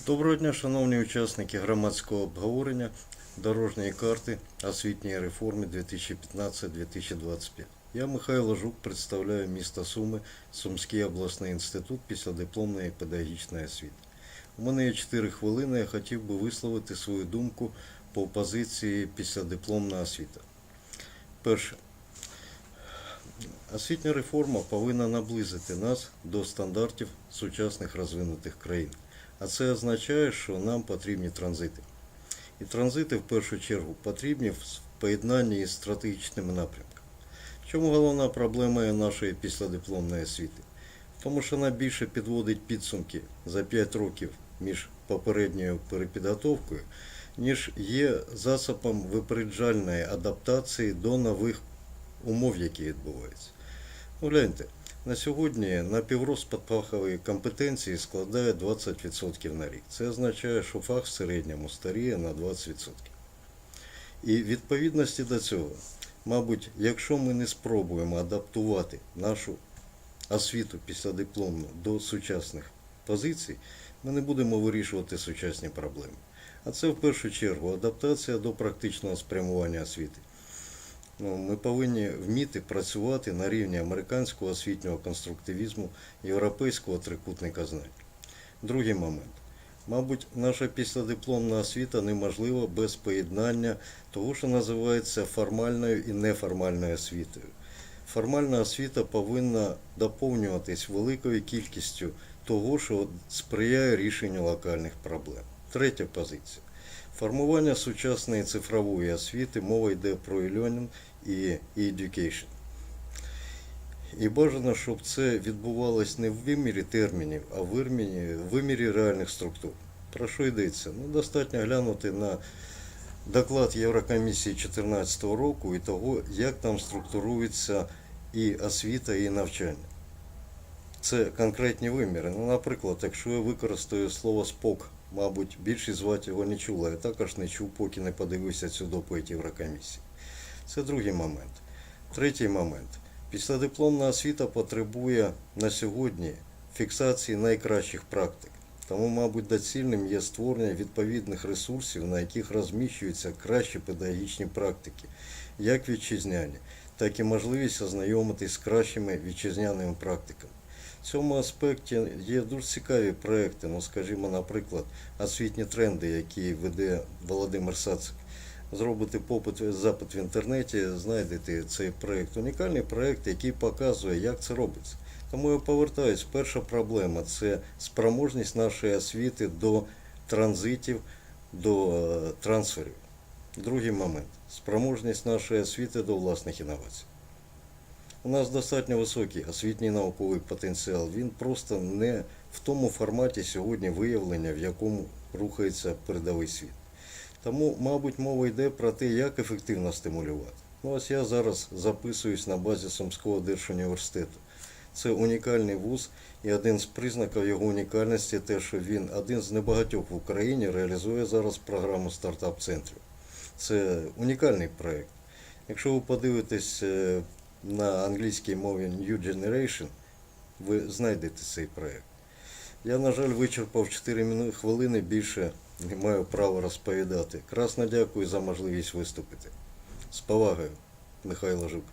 Доброго дня, шановні учасники громадського обговорення дорожньої карти освітньої реформи 2015-2025. Я Михайло Жук, представляю місто Суми, Сумський обласний інститут післядипломної педагогічної освіти. У мене є 4 хвилини, я хотів би висловити свою думку по позиції післядипломна освіта. Перше. Освітня реформа повинна наблизити нас до стандартів сучасних розвинутих країн. А це означає, що нам потрібні транзити. І транзити в першу чергу потрібні в поєднанні із стратегічними напрямками. Чому головна проблема нашої післядипломної освіти? Тому, що вона більше підводить підсумки за 5 років між попередньою перепідготовкою, ніж є засобом випереджальної адаптації до нових умов, які відбуваються. Гляньте, на сьогодні на піврозпад фахової компетенції складає 20% на рік. Це означає, що фах в середньому старіє на 20%. І відповідності до цього, мабуть, якщо ми не спробуємо адаптувати нашу освіту післядипломну до сучасних позицій, ми не будемо вирішувати сучасні проблеми. А це в першу чергу адаптація до практичного спрямування освіти. Ну, ми повинні вміти працювати на рівні американського освітнього конструктивізму, європейського трикутника знань. Другий момент. Мабуть, наша післядипломна освіта неможлива без поєднання того, що називається формальною і неформальною освітою. Формальна освіта повинна доповнюватись великою кількістю того, що сприяє рішенню локальних проблем. Третя позиція. Формування сучасної цифрової освіти, мова йде про e-learning і e-education. І бажано, щоб це відбувалось не в вимірі термінів, а в вимірі, в вимірі реальних структур. Про що йдеться? Ну, достатньо глянути на доклад Єврокомісії 2014 року і того, як там структурується і освіта, і навчання. Це конкретні виміри. Ну, наприклад, якщо я використаю слово спок, мабуть, більшість з вас його не чула. Я також не чув, поки не подивився цю доповідь Єврокомісії. Це другий момент. Третій момент. Післядипломна освіта потребує на сьогодні фіксації найкращих практик. Тому, мабуть, доцільним є створення відповідних ресурсів, на яких розміщуються кращі педагогічні практики, як вітчизняні, так і можливість ознайомитись з кращими вітчизняними практиками. В цьому аспекті є дуже цікаві проекти, ну, скажімо, наприклад, освітні тренди, які веде Володимир Сацик. Зробите попит, запит в інтернеті, знайдете цей проект. Унікальний проект, який показує, як це робиться. Тому я повертаюсь. Перша проблема це спроможність нашої освіти до транзитів, до е, трансферів. Другий момент спроможність нашої освіти до власних інновацій. У нас достатньо високий освітній науковий потенціал. Він просто не в тому форматі сьогодні виявлення, в якому рухається передовий світ. Тому, мабуть, мова йде про те, як ефективно стимулювати. Ну, ось я зараз записуюсь на базі Сумського держуніверситету. Це унікальний вуз, і один з признаків його унікальності те, що він один з небагатьох в Україні реалізує зараз програму стартап-центрів. Це унікальний проєкт. Якщо ви подивитесь е, на англійській мові New Generation, ви знайдете цей проєкт. Я, на жаль, вичерпав 4 хвилини, більше не маю права розповідати. Красно дякую за можливість виступити. З повагою, Михайло Жук.